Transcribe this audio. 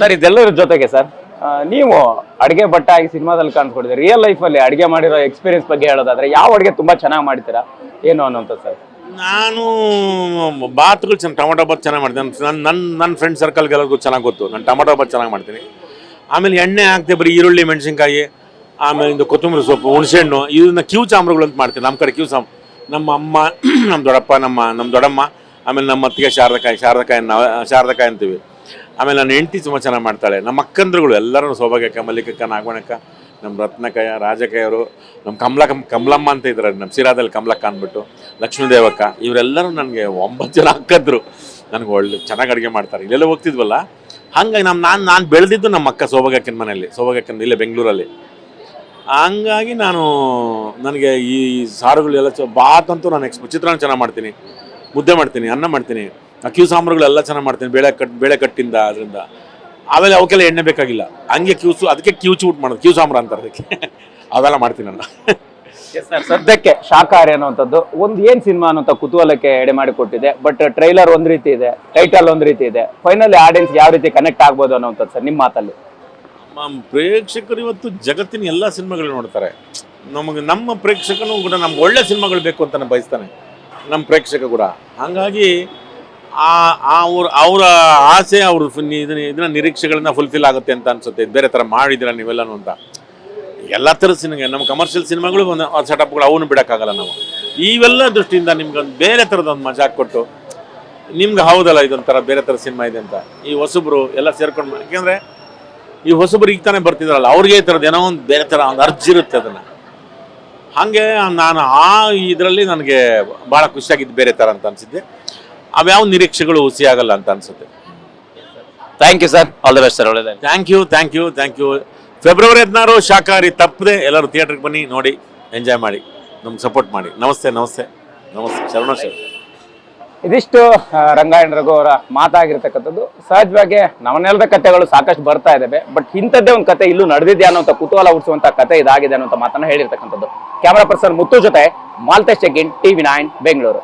Sir ಇದೆಲ್ಲರ ಜೊತೆಗೆ sir ನೀವು ಅಡಿಗೆ ಭಟ್ಟ ಆಗಿ ಸಿನಿಮಾದಲ್ಲಿ ಕಾಣಿಸ್ಕೊಂಡಿದ್ದೀರಿ ರಿಯಲ್ ಲೈಫಲ್ಲಿ ಅಡಿಗೆ ಮಾಡಿರೋ ಎಕ್ಸ್ಪೀರಿಯನ್ಸ್ ಬಗ್ಗೆ ಹೇಳೋದಾದ್ರೆ ಯಾವ ಅಡಿಗೆ ತುಂಬಾ ಚೆನ್ನಾಗಿ ಮಾಡ್ತೀರಾ? ಏನು ಅನ್ನೋಂಥ ಸರ್ ನಾನು ಬಾತ್ಗಳು ಚೆನ್ನಾಗಿ ಟೊಮೊಟೊ ಬಾತ್ ಚೆನ್ನಾಗಿ ಮಾಡ್ತೀನಿ. ನನ್ನ ನನ್ನ ನನ್ನ ಫ್ರೆಂಡ್ ಸರ್ಕಲ್ಗೆ ಎಲ್ಲರಿಗೂ ಚೆನ್ನಾಗಿ ಗೊತ್ತು. ನಾನು ಟೊಮೊಟೊ ಬಾತ್ ಚೆನ್ನಾಗಿ ಮಾಡ್ತೀನಿ. ಆಮೇಲೆ ಎಣ್ಣೆ ಹಾಕ್ತೆ ಬರೀ ಈರುಳ್ಳಿ ಮೆಣಸಿನ್ಕಾಯಿ ಆಮೇಲೆ ಇದು ಕೊತ್ತಂಬರಿ ಸೊಪ್ಪು ಹುಣಸೆಹಣ್ಣು ಇದನ್ನ ಕ್ಯೂ ಚಾಮ್ರಗಳು ಅಂತ ಮಾಡ್ತೀನಿ. ನಮ್ಮ ಕಡೆ ಕ್ಯೂ ಸಾಮ್ ನಮ್ಮ ಅಮ್ಮ ನಮ್ಮ ದೊಡ್ಡಪ್ಪ ನಮ್ಮ ನಮ್ಮ ದೊಡ್ಡಮ್ಮ ಆಮೇಲೆ ನಮ್ಮ ಅತ್ತಿಗೆ ಶಾರದಕಾಯಿ ಶಾರದಕಾಯಿ ನಾವು ಶಾರದಕಾಯಿ ಅಂತೀವಿ. ಆಮೇಲೆ ನನ್ನ ಹೆಂಡತಿ ತುಂಬ ಚೆನ್ನಾಗಿ ಮಾಡ್ತಾಳೆ. ನಮ್ಮ ಅಕ್ಕಂದ್ರುಗಳು ಎಲ್ಲರೂ ಸೌಭಾಗ್ಯಕ್ಕ, ಮಲ್ಲಿಕಕ್ಕ, ನಾಗವಣಕ್ಕ, ನಮ್ಮ ರತ್ನಕಯ್ಯ ರಾಜಕಯ್ಯವರು ನಮ್ಮ ಕಮಲ, ಕಮಲಮ್ಮ ಅಂತ ಇದ್ದಾರೆ. ನಮ್ಮ ಸಿರಾದಲ್ಲಿ ಕಮಲಕ್ಕ ಅಂದ್ಬಿಟ್ಟು, ಲಕ್ಷ್ಮೀದೇವಕ್ಕ, ಇವರೆಲ್ಲರೂ ನನಗೆ ಒಂಬತ್ತು ಜನ ಅಕ್ಕದ್ರು. ನನಗೆ ಒಳ್ಳೆ ಚೆನ್ನಾಗಿ ಅಡುಗೆ ಮಾಡ್ತಾರೆ. ಇಲ್ಲೆಲ್ಲ ಹೋಗ್ತಿದ್ವಲ್ಲ? ಹಂಗಾಗಿ ನಮ್ಮ ನಾನು ನಾನು ಬೆಳೆದಿದ್ದು ನಮ್ಮ ಅಕ್ಕ ಸೌಭಾಗ್ಯಕ್ಕಿನ ಮನೆಯಲ್ಲಿ, ಸೌಭಾಗ್ಯಕ್ಕನ ಇಲ್ಲೇ ಬೆಂಗಳೂರಲ್ಲಿ. ಹಂಗಾಗಿ ನಾನು ನನಗೆ ಈ ಸಾರುಗಳು ಎಲ್ಲ ಚ ಬಾತ್ ಅಂತೂ ನಾನು ಎಕ್ಸ್, ಚಿತ್ರಾನ್ನ ಚೆನ್ನಾಗಿ ಮಾಡ್ತೀನಿ, ಮುದ್ದೆ ಮಾಡ್ತೀನಿ, ಅನ್ನ ಮಾಡ್ತೀನಿ. ಅಕ್ಕಿ ಸಾಂಬಾರುಗಳೆಲ್ಲ ಚೆನ್ನಾಗಿ ಮಾಡ್ತೀನಿ ಬೇಳೆ ಕಟ್ ಬೇಳೆ ಕಟ್ಟಿಂದ ಅದರಿಂದ. ಆಮೇಲೆ ಅವಕ್ಕೆಲ್ಲ ಎಣ್ಣೆ ಬೇಕಾಗಿಲ್ಲ. ಹಂಗೆ ಕ್ಯೂಸು ಅದಕ್ಕೆ ಕ್ಯೂಚು ಊಟ ಮಾಡೋದು ಕ್ಯೂ ಸಾಂಬಾರು ಅಂತಾರೆ ಅದಕ್ಕೆ. ಅವೆಲ್ಲ ಮಾಡ್ತೀನಿ ನಾನು. ಸದ್ಯಕ್ಕೆ ಶಾಕಾಹಾರಿ ಅನ್ನುವಂಥದ್ದು. ಒಂದು ಏನ್ ಸಿನಿಮಾ ಅನ್ನೋಂಥ ಕುತೂಹಲಕ್ಕೆ ಎಡೆ ಮಾಡಿಕೊಟ್ಟಿದೆ ಬಟ್ ಟ್ರೈಲರ್ ಒಂದು ರೀತಿ ಇದೆ ಟೈಟಲ್ ಒಂದು ರೀತಿ ಇದೆ. ಫೈನಲಿ ಆಡಿಯನ್ಸ್ ಯಾವ ರೀತಿ ಕನೆಕ್ಟ್ ಆಗ್ಬೋದು ಅನ್ನೋಂಥದ್ದು ಸರ್ ನಿಮ್ಮ ಮಾತಲ್ಲಿ. ನಮ್ಮ ಪ್ರೇಕ್ಷಕರು ಇವತ್ತು ಜಗತ್ತಿನ ಎಲ್ಲ ಸಿನಿಮಾಗಳು ನೋಡ್ತಾರೆ. ನಮಗೆ ನಮ್ಮ ಪ್ರೇಕ್ಷಕನು ಕೂಡ ನಮ್ಗೆ ಒಳ್ಳೆ ಸಿನಿಮಾಗಳು ಬೇಕು ಅಂತ ಬಯಸ್ತಾನೆ. ನಮ್ಮ ಪ್ರೇಕ್ಷಕ ಕೂಡ. ಹಾಗಾಗಿ ಆ ಅವ್ರ ಅವರ ಆಸೆ, ಅವ್ರ ಇದನ್ನ ಇದನ್ನ ನಿರೀಕ್ಷೆಗಳನ್ನ ಫುಲ್ಫಿಲ್ ಆಗುತ್ತೆ ಅಂತ ಅನ್ಸುತ್ತೆ. ಬೇರೆ ಥರ ಮಾಡಿದಿರ ನೀವೆಲ್ಲನೂ ಅಂತ. ಎಲ್ಲ ಥರದ ಸಿನಿಮಾ, ನಮ್ಮ ಕಮರ್ಷಿಯಲ್ ಸಿನಿಮಾಗಳು ಒಂದು ಸೆಟಪ್ಗಳು ಅವನು ಬಿಡಕ್ಕಾಗಲ್ಲ ನಾವು. ಇವೆಲ್ಲ ದೃಷ್ಟಿಯಿಂದ ನಿಮ್ಗೆ ಒಂದು ಬೇರೆ ಥರದ ಒಂದು ಮಜಾ ಕೊಟ್ಟು, ನಿಮ್ಗೆ ಹೌದಲ್ಲ ಇದೊಂಥರ ಬೇರೆ ಥರ ಸಿನಿಮಾ ಇದೆ ಅಂತ. ಈ ಹೊಸಬ್ರು ಎಲ್ಲ ಸೇರ್ಕೊಂಡು ಯಾಕೆಂದರೆ ಈ ಹೊಸಬ್ರು ಈಗ ತಾನೇ ಬರ್ತಿದ್ರಲ್ಲ, ಅವ್ರಿಗೆ ಥರದ್ದು ಏನೋ ಒಂದು ಬೇರೆ ಥರ ಒಂದು ಅರ್ಜಿ ಇರುತ್ತೆ ಅದನ್ನು. ಹಾಗೆ ನಾನು ಆ ಇದರಲ್ಲಿ ನನಗೆ ಭಾಳ ಖುಷಿಯಾಗಿದ್ದು ಬೇರೆ ಥರ ಅಂತ ಅನಿಸಿದ್ದೆ. ಅವ್ಯಾವ ನಿರೀಕ್ಷೆಗಳು ಹುಸಿ ಆಗಲ್ಲ ಅಂತ ಅನ್ಸುತ್ತೆ. Thank you sir all the best sir ಒಳ್ಳೆ thank you thank you thank you February ಹದಿನಾರು ಶಾಖಾಹಾರಿ ತಪ್ಪದೆ ಎಲ್ಲರೂ ಥಿಯೇಟ್ರಿಗೆ ಬನ್ನಿ ನೋಡಿ ಎಂಜಾಯ್ ಮಾಡಿ ನಮ್ಗೆ ಸಪೋರ್ಟ್ ಮಾಡಿ. ನಮಸ್ತೆ ನಮಸ್ತೆ ನಮಸ್ತೆ. ಶರಣ ಸರ್ ಇದಿಷ್ಟು ರಂಗಾಯಣ ರಘು ಅವರ ಮಾತಾಗಿರ್ತಕ್ಕಂಥದ್ದು. ಸಹಜವಾಗಿ ನವನೆಲ್ಲದ ಕಥೆಗಳು ಸಾಕಷ್ಟು ಬರ್ತಾ ಇದ್ದಾವೆ ಬಟ್ ಇಂಥದ್ದೇ ಒಂದು ಕತೆ ಇಲ್ಲೂ ನಡೆದಿದೆ ಅನ್ನೋಂಥ ಕುತೂಹಲ ಹುಟ್ಟಿಸುವಂತ ಕತೆ ಇದಾಗಿದೆ ಅನ್ನೋಂಥ ಮಾತನ್ನ ಹೇಳಿರ್ತಕ್ಕಂಥದ್ದು. ಕ್ಯಾಮರಾ ಪರ್ಸನ್ ಮುತ್ತು ಜೊತೆ ಮಾಲ್ತೇಶ್ ಚೆಗಿನ್ ಟಿವಿ ನೈನ್ ಬೆಂಗಳೂರು